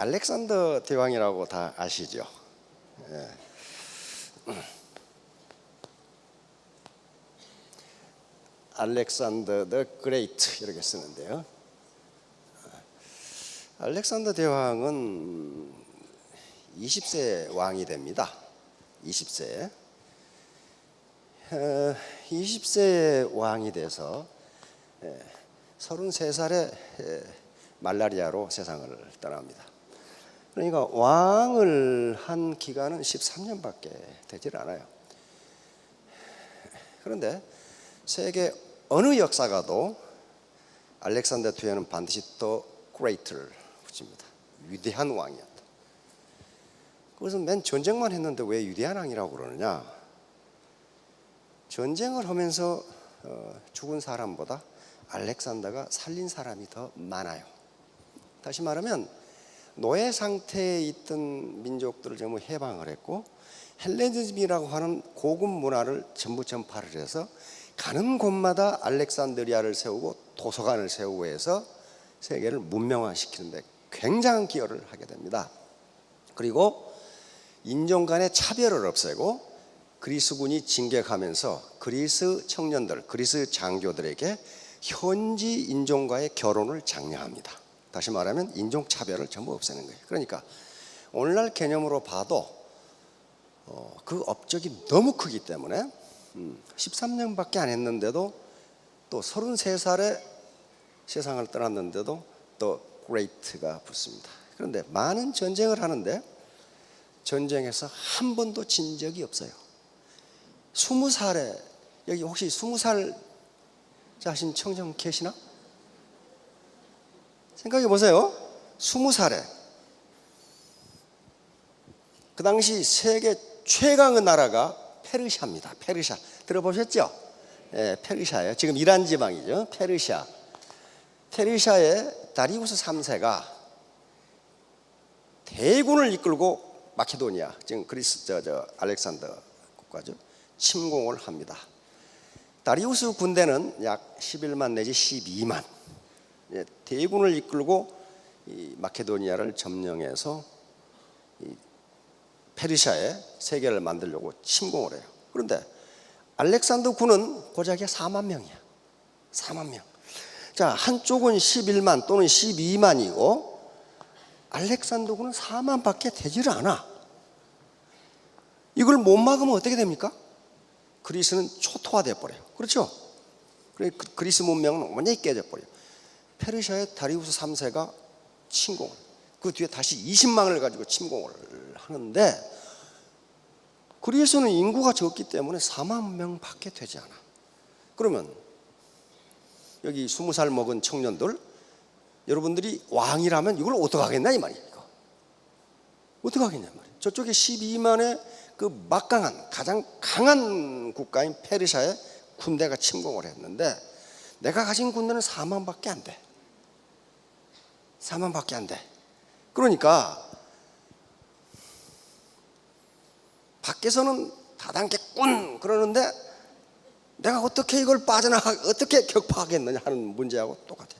알렉산더 대왕이라고 다 아시죠? 예. 알렉산더 더 그레이트 이렇게 쓰는데요. 알렉산더 대왕은 20세 왕이 됩니다. 20세. 20세 왕이 돼서 33살에 말라리아로 세상을 떠납니다. 그러니까 왕을 한 기간은 13년밖에 되질 않아요. 그런데 세계 어느 역사가도 알렉산더 뒤에는 반드시 더 그레이트를 붙입니다. 위대한 왕이었다. 그것은 맨 전쟁만 했는데 왜 위대한 왕이라고 그러느냐? 전쟁을 하면서 어, 죽은 사람보다 알렉산더가 살린 사람이 더 많아요. 다시 말하면 노예 상태에 있던 민족들을 전부 해방을 했고 헬레니즘이라고 하는 고급 문화를 전부 전파를 해서 가는 곳마다 알렉산드리아를 세우고 도서관을 세우고 해서 세계를 문명화시키는데 굉장한 기여를 하게 됩니다. 그리고 인종 간의 차별을 없애고 그리스군이 진격하면서 그리스 청년들, 그리스 장교들에게 현지 인종과의 결혼을 장려합니다. 다시 말하면 인종 차별을 전부 없애는 거예요. 그러니까 오늘날 개념으로 봐도 어, 그 업적이 너무 크기 때문에 음, 13년밖에 안 했는데도 또 33살에 세상을 떠났는데도 또 그레이트가 붙습니다. 그런데 많은 전쟁을 하는데 전쟁에서 한 번도 진 적이 없어요. 20살에 여기 혹시 20살 자신 청정 계시나? 생각해 보세요. 20살에 그 당시 세계 최강의 나라가 페르시아입니다. 페르시아 들어보셨죠? 예, 페르시아예요. 지금 이란 지방이죠. 페르시아. 페르시아의 다리우스 3세가 대군을 이끌고 마케도니아, 지금 그리스 저, 저 알렉산더 국가죠. 침공을 합니다. 다리우스 군대는 약 11만 내지 12만 예, 대군을 이끌고 이 마케도니아를 점령해서 이 페르시아의 세계를 만들려고 침공을 해요. 그런데 알렉산더 군은 고작이 4만 명이야. 4만 명. 자, 한쪽은 11만 또는 12만이고 알렉산더 군은 4만밖에 되지를 않아. 이걸 못 막으면 어떻게 됩니까? 그리스는 초토화돼 버려요. 그렇죠? 그리스 문명은 완전히 깨져 버려요. 페르시아의 다리우스 3세가 침공. 그 뒤에 다시 20만을 가지고 침공을 하는데 그리스는 인구가 적기 때문에 4만 명밖에 되지 않아. 그러면 여기 20살 먹은 청년들 여러분들이 왕이라면 이걸 어떻게 하겠나 이 말이에요. 이거. 어떻게 하겠냐 말이에요. 저쪽에 12만의 그 막강한 가장 강한 국가인 페르시아의 군대가 침공을 했는데 내가 가진 군대는 4만밖에 안 돼. 4만밖에 안 돼. 그러니까 밖에서는 다단계꾼 그러는데 내가 어떻게 이걸 빠져나가 어떻게 격파하겠느냐 하는 문제하고 똑같아.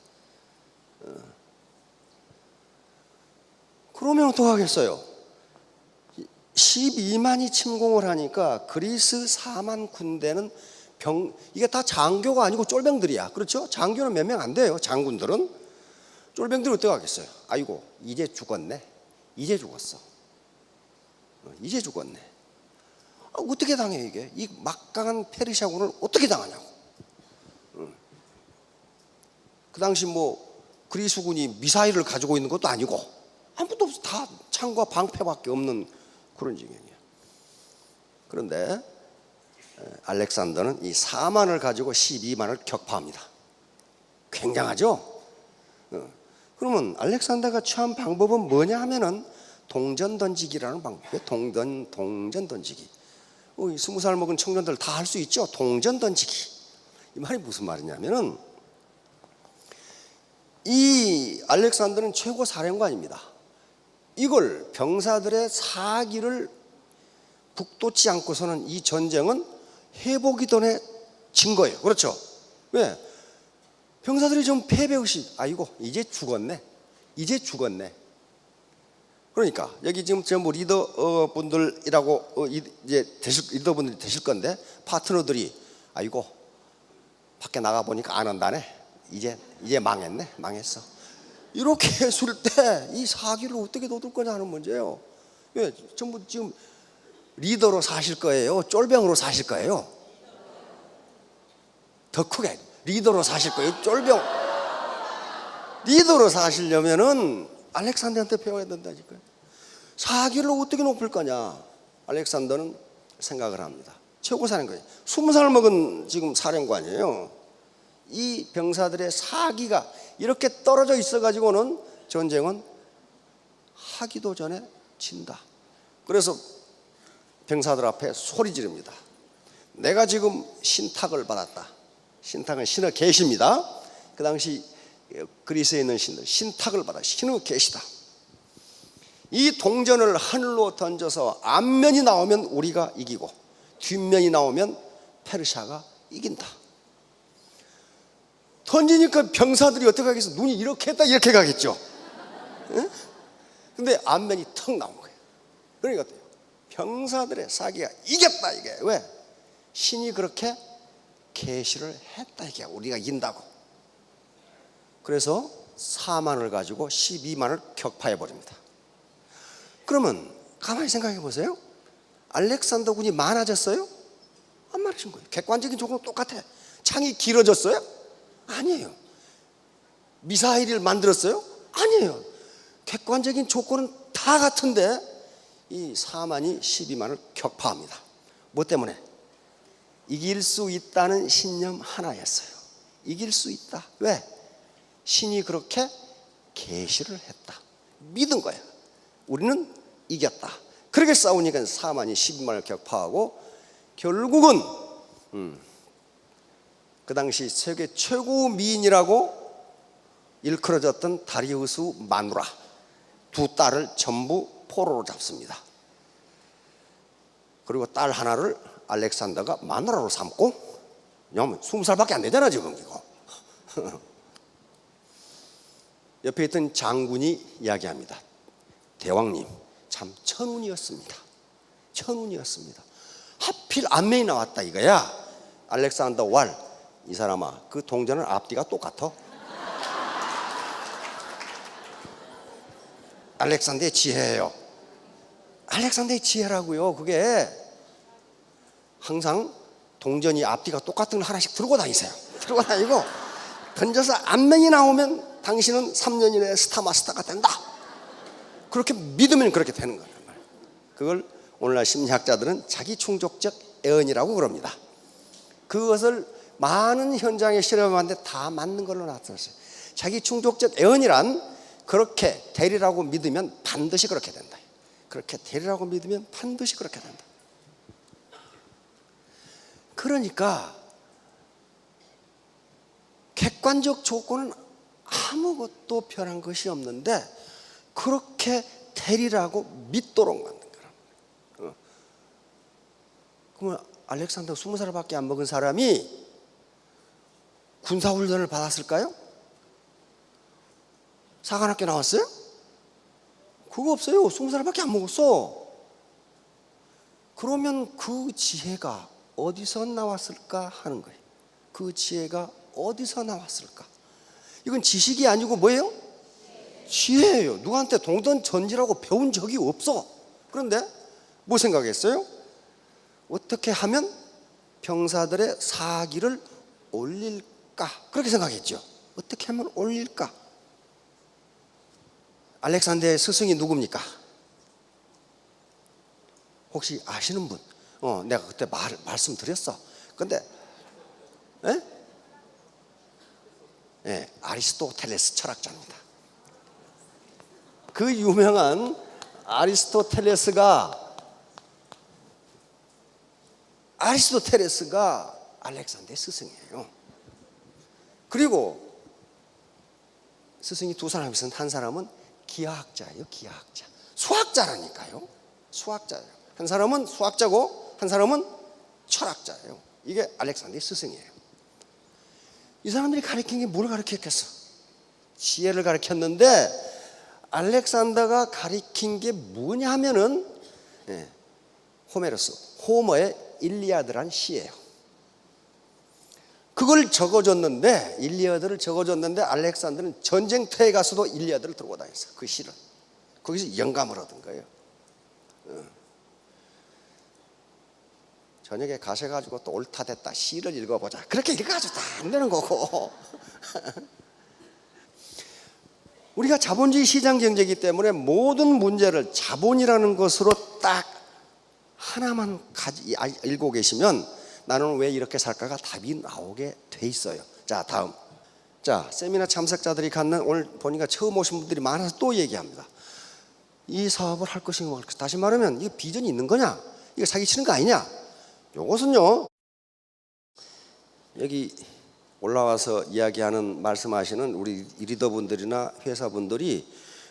어. 그러면 어떡 하겠어요? 12만이 침공을 하니까 그리스 4만 군대는 병 이게 다 장교가 아니고 쫄병들이야. 그렇죠? 장교는 몇 명 안 돼요. 장군들은 쫄병들이 어떻게 하겠어요? 아이고 이제 죽었네. 이제 죽었어. 어, 이제 죽었네. 아, 어떻게 당해 이게? 이 막강한 페르시아군을 어떻게 당하냐고. 응. 그 당시 뭐 그리스군이 미사일을 가지고 있는 것도 아니고 아무것도 없어. 다 창과 방패밖에 없는 그런 지경이야. 그런데 에, 알렉산더는 이 4만을 가지고 12만을 격파합니다. 굉장하죠? 어. 그러면 알렉산더가 취한 방법은 뭐냐 하면은 동전 던지기라는 방법이에요. 동전 동전 던지기. 어, 스무 살 먹은 청년들 다 할 수 있죠. 동전 던지기. 이 말이 무슨 말이냐면은 이 알렉산더는 최고 사령관입니다. 이걸 병사들의 사기를 북돋지 않고서는 이 전쟁은 회복이 전에 진 거예요. 그렇죠? 왜? 병사들이 좀 패배의식, 아이고, 이제 죽었네. 이제 죽었네. 그러니까 여기 지금 전부 리더 어, 분들이라고 어, 이- 이제 되실 리더 분들이 되실 건데 파트너들이 아이고 밖에 나가 보니까 안 한다네. 이제 이제 망했네. 망했어. 이렇게 했을 때 이 사기를 어떻게 도둘 거냐는 문제예요. 왜 전부 지금 리더로 사실 거예요. 쫄병으로 사실 거예요. 더 크게 리더로 사실 거예요. 쫄병. 리더로 사시려면은 알렉산더한테 배워야 된다니까요. 사기를 어떻게 높일 거냐? 알렉산더는 생각을 합니다. 최고 사령관이 스무 살 먹은 지금 사령관이에요. 이 병사들의 사기가 이렇게 떨어져 있어 가지고는 전쟁은 하기도 전에 진다. 그래서 병사들 앞에 소리 지릅니다. 내가 지금 신탁을 받았다. 신탁은 신의 계시입니다. 그 당시 그리스에 있는 신들 신탁을 받아 신의 계시다. 이 동전을 하늘로 던져서 앞면이 나오면 우리가 이기고 뒷면이 나오면 페르시아가 이긴다. 던지니까 병사들이 어떻게 하겠어? 눈이 이렇게 했다 이렇게 가겠죠. 응? 근데 앞면이 턱 나온 거예요. 그러니까? 병사들의 사기가 이겼다 이게 왜? 신이 그렇게 계시를 했다 이게 우리가 이긴다고. 그래서 4만을 가지고 12만을 격파해 버립니다. 그러면 가만히 생각해 보세요. 알렉산더 군이 많아졌어요? 안 많아진 거예요. 객관적인 조건 똑같아. 창이 길어졌어요? 아니에요. 미사일을 만들었어요? 아니에요. 객관적인 조건은 다 같은데 이 사만이 12만을 격파합니다. 뭐 때문에? 이길 수 있다는 신념 하나였어요. 이길 수 있다. 왜? 신이 그렇게 계시를 했다. 믿은 거야. 우리는 이겼다. 그렇게 싸우니까 사만이 12만을 격파하고 결국은 음, 그 당시 세계 최고 미인이라고 일컬어졌던 다리우스 마누라 두 딸을 전부 포로로 잡습니다. 그리고 딸 하나를 알렉산더가 마누라로 삼고 왜냐하면 20살밖에 안 되잖아 지금 이거 옆에 있던 장군이 이야기합니다. 대왕님 참 천운이었습니다. 천운이었습니다. 하필 안면이 나왔다 이거야. 알렉산더 왈 이 사람아 그 동전은 앞뒤가 똑같아. 알렉산더의 지혜예요. 알렉산더의 지혜라고요. 그게 항상 동전이 앞뒤가 똑같은 걸 하나씩 들고 다니세요. 들고 다니고 던져서 안면이 나오면 당신은 3년 이내에 스타마스터가 된다. 그렇게 믿으면 그렇게 되는 말이에요. 그걸 오늘날 심리학자들은 자기 충족적 애언이라고 그럽니다. 그것을 많은 현장에 실험하는데 다 맞는 걸로 나타났어요. 자기 충족적 애언이란 그렇게 되리라고 믿으면 반드시 그렇게 된다. 그렇게 되리라고 믿으면 반드시 그렇게 된다. 그러니까 객관적 조건은 아무것도 변한 것이 없는데 그렇게 되리라고 믿도록 만든 거라. 어. 그러면 알렉산더 스무 살밖에 안 먹은 사람이 군사 훈련을 받았을까요? 사관학교 나왔어요? 그거 없어요. 스무 살밖에 안 먹었어. 그러면 그 지혜가 어디서 나왔을까 하는 거예요. 그 지혜가 어디서 나왔을까? 이건 지식이 아니고 뭐예요? 지혜예요. 누구한테 동전 전지라고 배운 적이 없어. 그런데 뭐 생각했어요? 어떻게 하면 병사들의 사기를 올릴까? 그렇게 생각했죠. 어떻게 하면 올릴까? 알렉산더의 스승이 누굽니까? 혹시 아시는 분? 어, 내가 그때 말, 말씀드렸어. 근데, 에? 예, 아리스토텔레스 철학자입니다. 그 유명한 아리스토텔레스가 아리스토텔레스가 알렉산더의 스승이에요. 그리고 스승이 두 사람이 있었는데 한 사람은 기하학자예요, 기하학자. 수학자라니까요. 수학자예요. 한 사람은 수학자고 한 사람은 철학자예요. 이게 알렉산더의 스승이에요. 이 사람들이 가르친 게 뭘 가르쳤겠어? 지혜를 가르쳤는데 알렉산더가 가리킨 게 뭐냐 하면은 예, 호메로스, 호머의 일리아드란 시예요. 그걸 적어줬는데 일리아드를 적어줬는데 알렉산더는 전쟁터에 가서도 일리아드를 들고 다녔어요. 그 시를 거기서 영감을 얻은 거예요. 어. 저녁에 가셔가지고 또 옳다 됐다 시를 읽어보자. 그렇게 읽어가지고 다 안 되는 거고. 우리가 자본주의 시장 경제이기 때문에 모든 문제를 자본이라는 것으로 딱 하나만 가지, 아, 읽고 계시면 나는 왜 이렇게 살까가 답이 나오게 돼 있어요. 자, 다음. 자, 세미나 참석자들이 갖는 오늘 보니까 처음 오신 분들이 많아서 또 얘기합니다. 이 사업을 할 것인가. 다시 말하면 이게 비전이 있는 거냐? 이거 사기치는 거 아니냐? 요것은요. 여기 올라와서 이야기하는 말씀하시는 우리 리더분들이나 회사분들이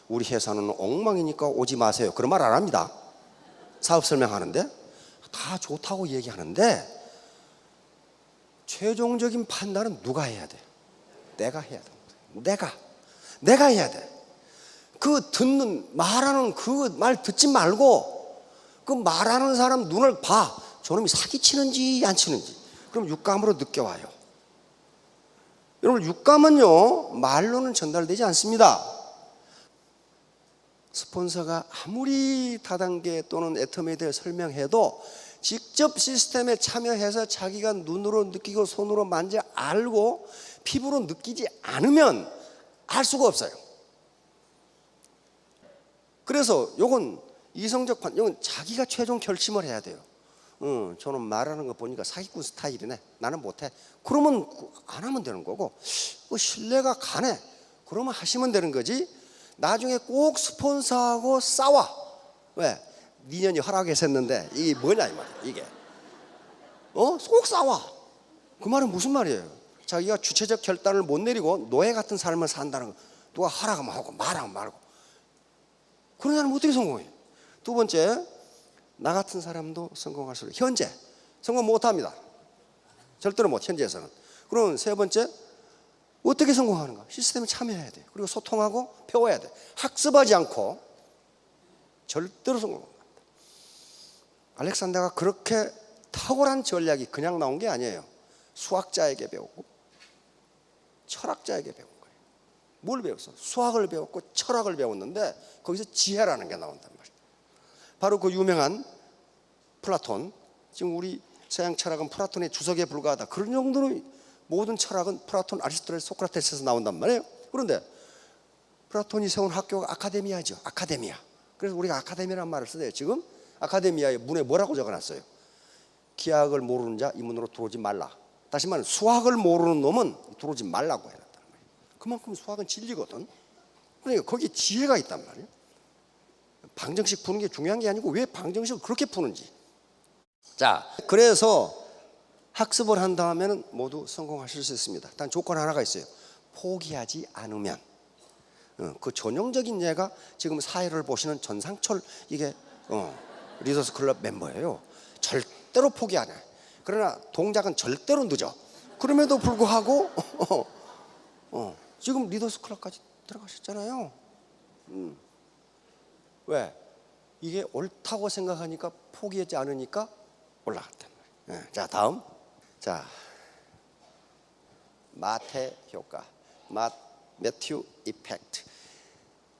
우리 회사는 엉망이니까 오지 마세요. 그런 말 안 합니다. 사업 설명하는데 다 좋다고 얘기하는데 최종적인 판단은 누가 해야 돼? 내가 해야 돼. 내가 내가 해야 돼. 그 듣는 말하는 그 말 듣지 말고 그 말하는 사람 눈을 봐. 저놈이 사기치는지 안 치는지. 그럼 육감으로 느껴와요. 여러분 육감은요 말로는 전달되지 않습니다. 스폰서가 아무리 다단계 또는 애텀에 대해 설명해도 직접 시스템에 참여해서 자기가 눈으로 느끼고 손으로 만져 알고 피부로 느끼지 않으면 알 수가 없어요. 그래서 요건 이성적 판, 요건 자기가 최종 결심을 해야 돼요. 어, 저는 말하는 거 보니까 사기꾼 스타일이네. 나는 못해. 그러면 안 하면 되는 거고, 그 신뢰가 가네. 그러면 하시면 되는 거지. 나중에 꼭 스폰서하고 싸워. 왜? 니년이 허락했었는데 이게 뭐냐 이 말이야. 이게. 어? 꼭 싸워. 그 말은 무슨 말이에요? 자기가 주체적 결단을 못 내리고 노예 같은 삶을 산다는 거. 누가 허락하면 하고 말하면 말고. 그런 사람은 어떻게 성공해? 두 번째, 나 같은 사람도 성공할 수 있어요. 현재 성공 못 합니다. 절대로 못 현재에서는. 그럼 세 번째 어떻게 성공하는가? 시스템에 참여해야 돼. 그리고 소통하고 배워야 돼. 학습하지 않고 절대로 성공 못 합니다. 알렉산더가 그렇게 탁월한 전략이 그냥 나온 게 아니에요. 수학자에게 배우고 철학자에게 배운 거예요. 뭘 배웠어? 수학을 배웠고 철학을 배웠는데 거기서 지혜라는 게 나온단 말이에요. 바로 그 유명한 플라톤. 지금 우리 서양 철학은 플라톤의 주석에 불과하다. 그런 정도로 모든 철학은 플라톤, 아리스토텔, 소크라테스에서 나온단 말이에요. 그런데 플라톤이 세운 학교가 아카데미아죠. 아카데미아. 그래서 우리가 아카데미라는 말을 쓰대요. 지금 아카데미아의 문에 뭐라고 적어놨어요? 기하학을 모르는 자 이 문으로 들어오지 말라. 다시 말하면 수학을 모르는 놈은 들어오지 말라고 해놨다는 말이에요. 그만큼 수학은 진리거든. 그러니까 거기에 지혜가 있단 말이에요. 방정식 푸는 게 중요한 게 아니고 왜 방정식을 그렇게 푸는지. 자, 그래서 학습을 한 다음에는 모두 성공하실 수 있습니다. 단 조건 하나가 있어요. 포기하지 않으면. 어, 그 전형적인 예가 지금 사회를 보시는 전상철 이게 어, 리더스 클럽 멤버예요. 절대로 포기 안 해. 그러나 동작은 절대로 늦어. 그럼에도 불구하고 어, 어, 지금 리더스 클럽까지 들어가셨잖아요. 음. 왜? 이게 옳다고 생각하니까 포기하지 않으니까 올라갔단 말이에요. 예, 자 다음. 자 마태 효과, 마 매튜 이펙트.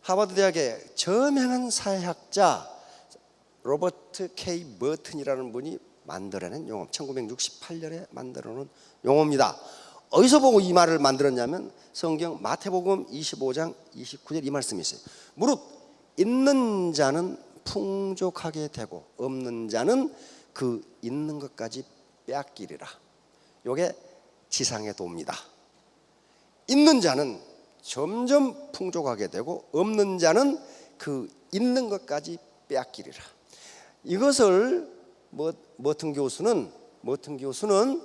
하버드 대학의 저명한 사회학자 로버트 K 머튼이라는 분이 만들어낸 용어, 1968년에 만들어놓은 용어입니다. 어디서 보고 이 말을 만들었냐면 성경 마태복음 25장 29절 이 말씀이 있어요. 무릇 있는 자는 풍족하게 되고 없는 자는 그 있는 것까지 빼앗기리라. 요게 지상의 도입니다. 있는 자는 점점 풍족하게 되고 없는 자는 그 있는 것까지 빼앗기리라. 이것을 뭐, 머튼 교수는 머튼 교수는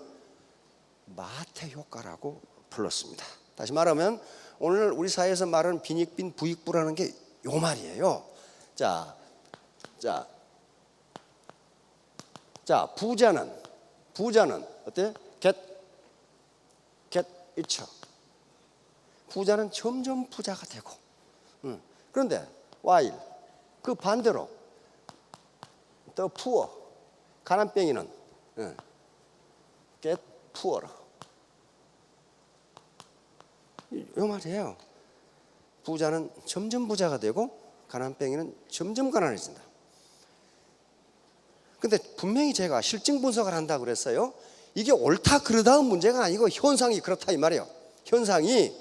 마태 효과라고 불렀습니다. 다시 말하면 오늘 우리 사회에서 말하는 빈익빈 부익부라는 게 요 말이에요. 자, 자, 자 부자는 부자는 어때? get get richer. 부자는 점점 부자가 되고, 응. 그런데 while 그 반대로 the poor 가난뱅이는 예, get poorer. 이- 요 말이에요. 부자는 점점 부자가 되고 가난뱅이는 점점 가난해진다. 근데 분명히 제가 실증 분석을 한다 그랬어요. 이게 옳다 그러다는 문제가 아니고 현상이 그렇다 이 말이에요. 현상이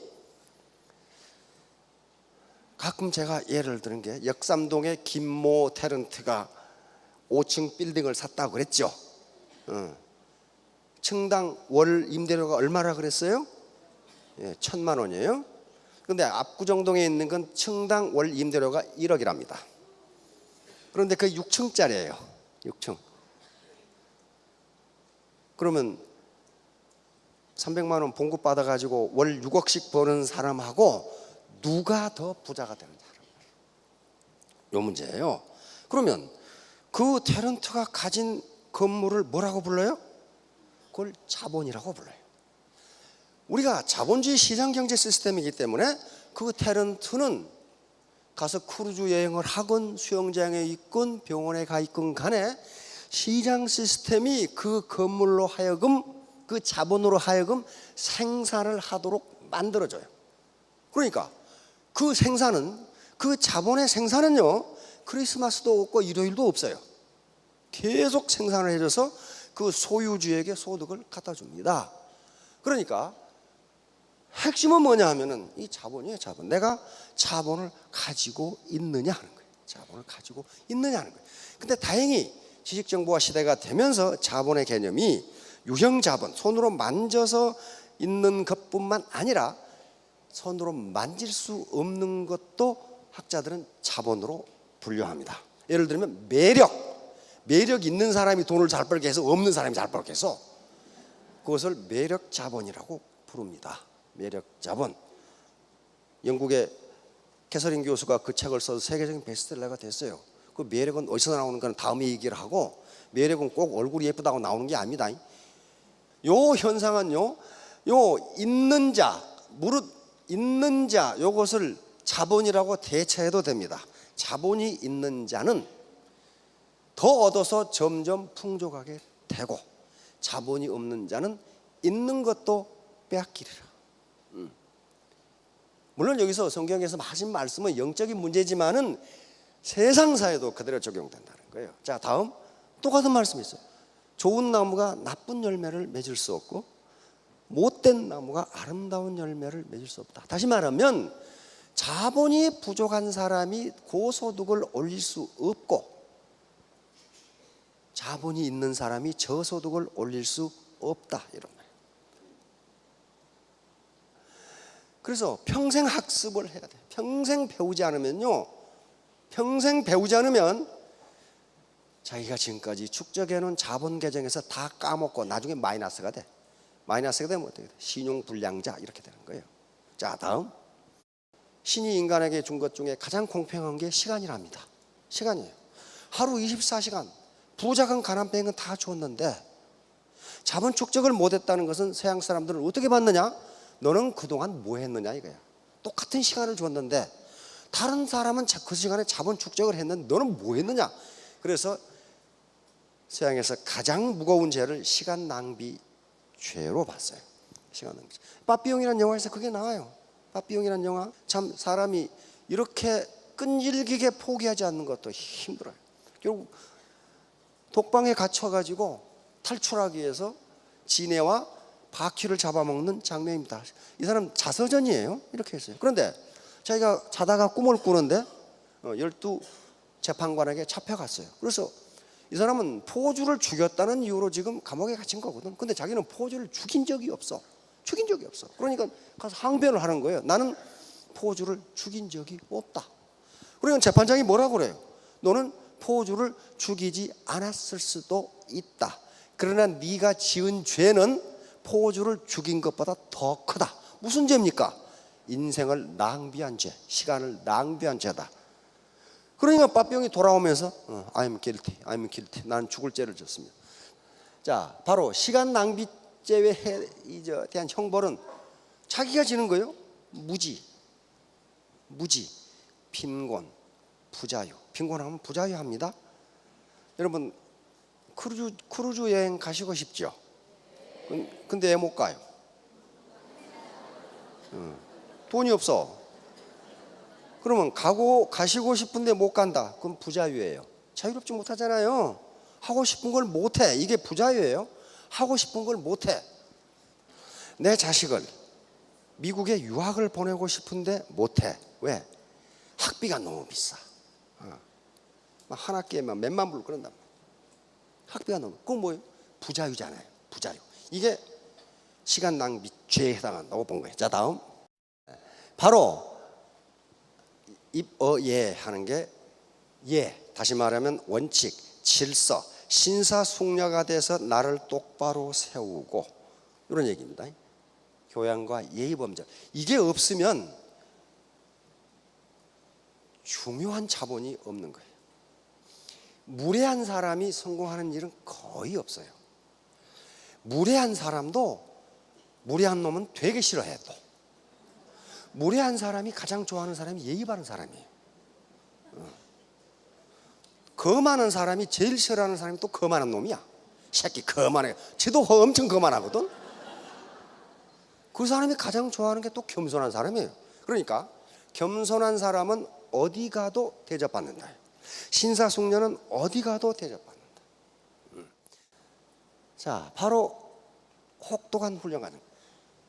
가끔 제가 예를 드는 게 역삼동의 김모 테런트가 5층 빌딩을 샀다고 그랬죠. 어. 층당 월 임대료가 얼마라 그랬어요? 예, 천만 원이에요. 근데 압구정동에 있는 건 층당 월 임대료가 1억이랍니다. 그런데 그 6층짜리예요. 6층. 그러면 300만 원 봉급 받아 가지고 월 6억씩 버는 사람하고 누가 더 부자가 되느냐. 요 문제예요. 그러면 그 테런트가 가진 건물을 뭐라고 불러요? 그걸 자본이라고 불러요. 우리가 자본주의 시장 경제 시스템이기 때문에 그 테런트는 가서 크루즈 여행을 하건 수영장에 있건 병원에 가 있건 간에 시장 시스템이 그 건물로 하여금 그 자본으로 하여금 생산을 하도록 만들어줘요. 그러니까 그 생산은 그 자본의 생산은요 크리스마스도 없고 일요일도 없어요. 계속 생산을 해줘서 그 소유주에게 소득을 갖다 줍니다. 그러니까 핵심은 뭐냐 하면은 이 자본이에요, 자본. 내가 자본을 가지고 있느냐 하는 거예요. 자본을 가지고 있느냐 하는 거예요. 근데 다행히 지식 정보화 시대가 되면서 자본의 개념이 유형 자본, 손으로 만져서 있는 것뿐만 아니라 손으로 만질 수 없는 것도 학자들은 자본으로 분류합니다. 예를 들면 매력. 매력 있는 사람이 돈을 잘 벌게 해서 없는 사람이 잘 벌게 해서 그것을 매력 자본이라고 부릅니다. 매력 자본. 영국의 캐서린 교수가 그 책을 써서 세계적인 베스트셀러가 됐어요. 그 매력은 어디서 나오는 건 다음에 얘기를 하고 매력은 꼭 얼굴이 예쁘다고 나오는 게 아닙니다. 요 현상은요, 요 있는 자, 무릇 있는 자, 요것을 자본이라고 대체해도 됩니다. 자본이 있는 자는 더 얻어서 점점 풍족하게 되고 자본이 없는 자는 있는 것도 빼앗기리라. 음. 물론 여기서 성경에서 하신 말씀은 영적인 문제지만은 세상사에도 그대로 적용된다는 거예요. 자, 다음 똑같은 말씀이 있어요. 좋은 나무가 나쁜 열매를 맺을 수 없고 못된 나무가 아름다운 열매를 맺을 수 없다. 다시 말하면 자본이 부족한 사람이 고소득을 올릴 수 없고 자본이 있는 사람이 저소득을 올릴 수 없다 이런 말이에요. 그래서 평생 학습을 해야 돼. 평생 배우지 않으면요. 평생 배우지 않으면 자기가 지금까지 축적해 놓은 자본 계정에서 다 까먹고 나중에 마이너스가 돼. 마이너스가 되면 어떻게 돼? 신용 불량자 이렇게 되는 거예요. 자, 다음. 신이 인간에게 준 것 중에 가장 공평한 게 시간이랍니다. 시간이에요. 하루 24시간 부자건 가난뱅이건 다 줬는데 자본 축적을 못했다는 것은 서양 사람들은 어떻게 봤느냐? 너는 그동안 뭐 했느냐 이거야. 똑같은 시간을 줬는데 다른 사람은 자- 그 시간에 자본 축적을 했는데 너는 뭐 했느냐? 그래서 서양에서 가장 무거운 죄를 시간 낭비 죄로 봤어요. 시간 낭비. 빠삐용이라는 영화에서 그게 나와요. 빠삐용이라는 영화 참 사람이 이렇게 끈질기게 포기하지 않는 것도 힘들어요. 결국 독방에 갇혀가지고 탈출하기 위해서 지네와 바퀴를 잡아먹는 장면입니다. 이 사람 자서전이에요. 이렇게 했어요. 그런데 자기가 자다가 꿈을 꾸는데 어, 열두 재판관에게 잡혀갔어요. 그래서 이 사람은 포주를 죽였다는 이유로 지금 감옥에 갇힌 거거든. 근데 자기는 포주를 죽인 적이 없어. 죽인 적이 없어. 그러니까 가서 항변을 하는 거예요. 나는 포주를 죽인 적이 없다. 그러니까 재판장이 뭐라고 그래요? 너는 포주를 죽이지 않았을 수도 있다. 그러나 네가 지은 죄는 포주를 죽인 것보다 더 크다. 무슨 죄입니까? 인생을 낭비한 죄, 시간을 낭비한 죄다. 그러니까 빠병이 돌아오면서 어, I'm guilty, I'm guilty. 나는 죽을 죄를 졌습니다. 자, 바로 시간 낭비죄에 대한 형벌은 자기가 지는 거예요. 무지, 무지. 빈곤, 부자유. 빈곤하면 부자유 합니다. 여러분 크루즈 크루즈 여행 가시고 싶죠? 근- 근데 왜 못 가요? 응. 돈이 없어. 그러면 가고 가시고 싶은데 못 간다. 그럼 부자유예요. 자유롭지 못하잖아요. 하고 싶은 걸 못해. 이게 부자유예요. 하고 싶은 걸 못해. 내 자식을 미국에 유학을 보내고 싶은데 못해. 왜? 학비가 너무 비싸. 어. 막한 학기에만 몇만 불 그런단 말이야. 학비가 너무. 그건 뭐예요? 부자유잖아요. 부자유. 이게 시간 낭비 죄에 해당한다고 본 거예요. 자 다음. 바로 입어예 하는 게 예. 다시 말하면 원칙, 질서, 신사숙녀가 돼서 나를 똑바로 세우고 이런 얘기입니다. 교양과 예의 범절 이게 없으면 중요한 자본이 없는 거예요. 무례한 사람이 성공하는 일은 거의 없어요. 무례한 사람도 무례한 놈은 되게 싫어해 또. 무례한 사람이 가장 좋아하는 사람이 예의 바른 사람이에요. 어. 거만한 사람이 제일 싫어하는 사람이 또 거만한 놈이야. 새끼 거만해. 쟤도 엄청 거만하거든. 그 사람이 가장 좋아하는 게 또 겸손한 사람이에요. 그러니까 겸손한 사람은 어디 가도 대접받는다. 신사숙녀는 어디 가도 대접받는다. 음. 자, 바로 혹독한 훈련 과정.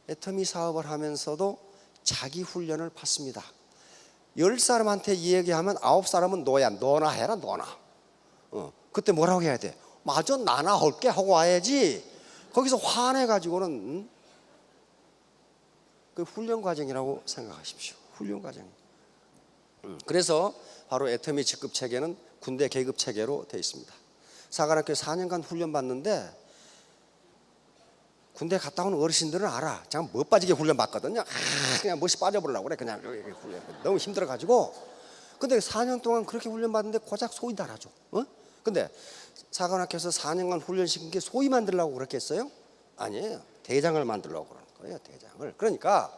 애터미 사업을 하면서도 자기 훈련을 받습니다. 열 사람한테 이야기하면 아홉 사람은 너야, 너나 해라, 너나. 어, 그때 뭐라고 해야 돼? 맞아, 나나 할게 하고 와야지. 거기서 화내가지고는 음? 그 훈련 과정이라고 생각하십시오. 훈련 과정. 음, 그래서 바로 애터미 직급 체계는 군대 계급 체계로 되어 있습니다. 사관학교 4년간 훈련 받는데 군대 갔다 온 어르신들은 알아. 그냥 못 빠지게 훈련 받거든요. 아, 그냥 멋이 빠져버리려고 그래. 그냥. 너무 힘들어 가지고. 근데 4년 동안 그렇게 훈련 받는데 고작 소위 달아줘. 어? 근데 사관학교에서 4년간 훈련 시킨 게 소위 만들려고 그렇게 했어요? 아니에요. 대장을 만들려고 그러는 거예요. 대장을. 그러니까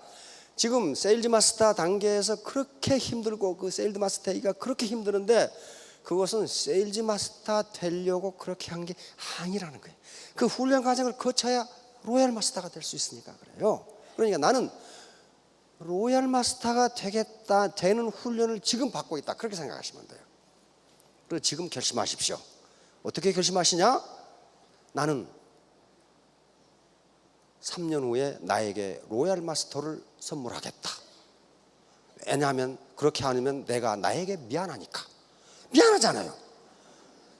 지금 세일즈 마스터 단계에서 그렇게 힘들고 그 세일즈 마스터 A가 그렇게 힘드는데 그것은 세일즈 마스터 되려고 그렇게 한 게 아니라는 거예요. 그 훈련 과정을 거쳐야 로얄 마스터가 될 수 있으니까 그래요. 그러니까 나는 로얄 마스터가 되겠다 되는 훈련을 지금 받고 있다 그렇게 생각하시면 돼요. 그리고 지금 결심하십시오. 어떻게 결심하시냐? 나는 3년 후에 나에게 로얄 마스터를 선물하겠다. 왜냐하면 그렇게 않으면 내가 나에게 미안하니까. 미안하잖아요.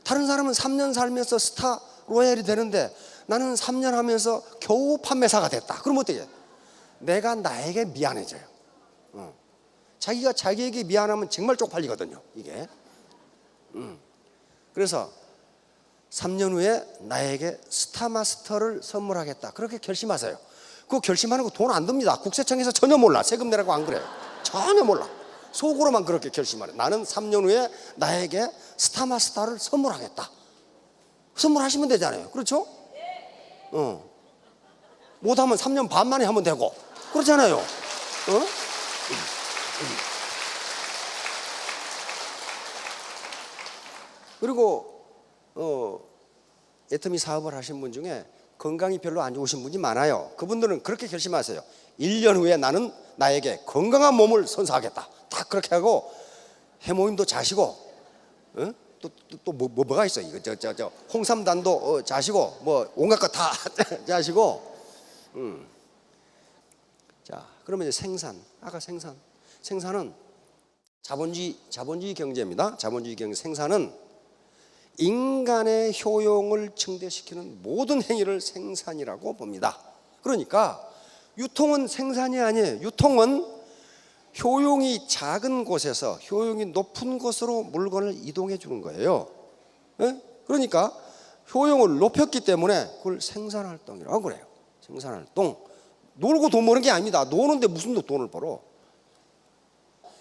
다른 사람은 3년 살면서 스타 로얄이 되는데 나는 3년 하면서 겨우 판매사가 됐다. 그럼 어떻게? 해? 내가 나에게 미안해져요. 어. 자기가 자기에게 미안하면 정말 쪽팔리거든요. 이게. 음. 그래서 3년 후에 나에게 스타마스터를 선물하겠다. 그렇게 결심하세요. 그 결심하는 거 돈 안 듭니다. 국세청에서 전혀 몰라. 세금 내라고 안 그래요. 전혀 몰라. 속으로만 그렇게 결심하래. 나는 3년 후에 나에게 스타마스터를 선물하겠다. 선물하시면 되잖아요. 그렇죠? 어. 못하면 3년 반 만에 하면 되고. 그렇잖아요. 어? 그리고 어, 애터미 사업을 하신 분 중에 건강이 별로 안 좋으신 분이 많아요. 그분들은 그렇게 결심하세요. 1년 후에 나는 나에게 건강한 몸을 선사하겠다. 딱 그렇게 하고 해모임도 자시고 어? 또또 뭐, 뭐, 뭐 가 있어 이거 저 저 저 홍삼단도 어, 자시고 뭐 온갖 것다 자시고 음. 자 그러면 이제 생산 아까 생산 생산은 자본주의 자본주의 경제입니다. 자본주의 경제 생산은 인간의 효용을 증대시키는 모든 행위를 생산이라고 봅니다. 그러니까 유통은 생산이 아니에요. 유통은 효용이 작은 곳에서 효용이 높은 곳으로 물건을 이동해 주는 거예요. 예? 그러니까 효용을 높였기 때문에 그걸 생산 활동이라고 그래요. 생산 활동. 놀고 돈 버는 게 아닙니다. 노는데 무슨 돈을 벌어?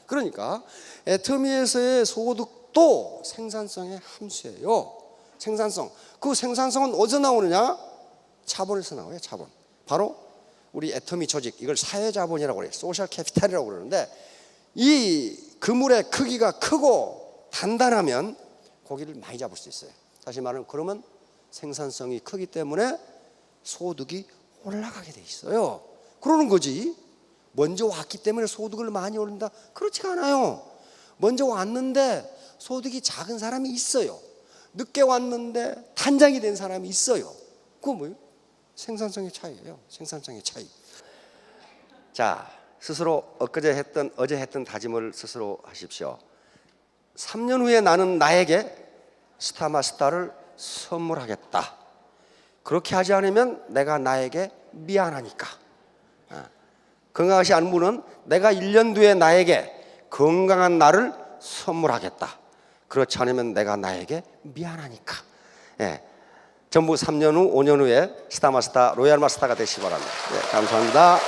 그러니까 애터미에서의 소득도 생산성의 함수예요. 생산성. 그 생산성은 어디서 나오느냐? 자본에서 나와요. 자본. 바로 우리 애터미 조직 이걸 사회자본이라고 그래요. 소셜 캐피탈이라고 그러는데 이 그물의 크기가 크고 단단하면 고기를 많이 잡을 수 있어요. 다시 말하면 그러면 생산성이 크기 때문에 소득이 올라가게 돼 있어요. 그러는 거지. 먼저 왔기 때문에 소득을 많이 올린다? 그렇지가 않아요. 먼저 왔는데 소득이 작은 사람이 있어요. 늦게 왔는데 단장이 된 사람이 있어요. 그건 뭐예요? 생산성의 차이예요. 생산성의 차이. 자, 스스로 엊그제 했던 어제 했던 다짐을 스스로 하십시오. 3년 후에 나는 나에게 스타마스타를 선물하겠다. 그렇게 하지 않으면 내가 나에게 미안하니까. 아, 건강하지 않은 분은 내가 1년 뒤에 나에게 건강한 나를 선물하겠다. 그렇지 않으면 내가 나에게 미안하니까. 예. 전부 3년 후, 5년 후에 스타마스타, 로얄마스타가 되시기 바랍니다. 예, 감사합니다.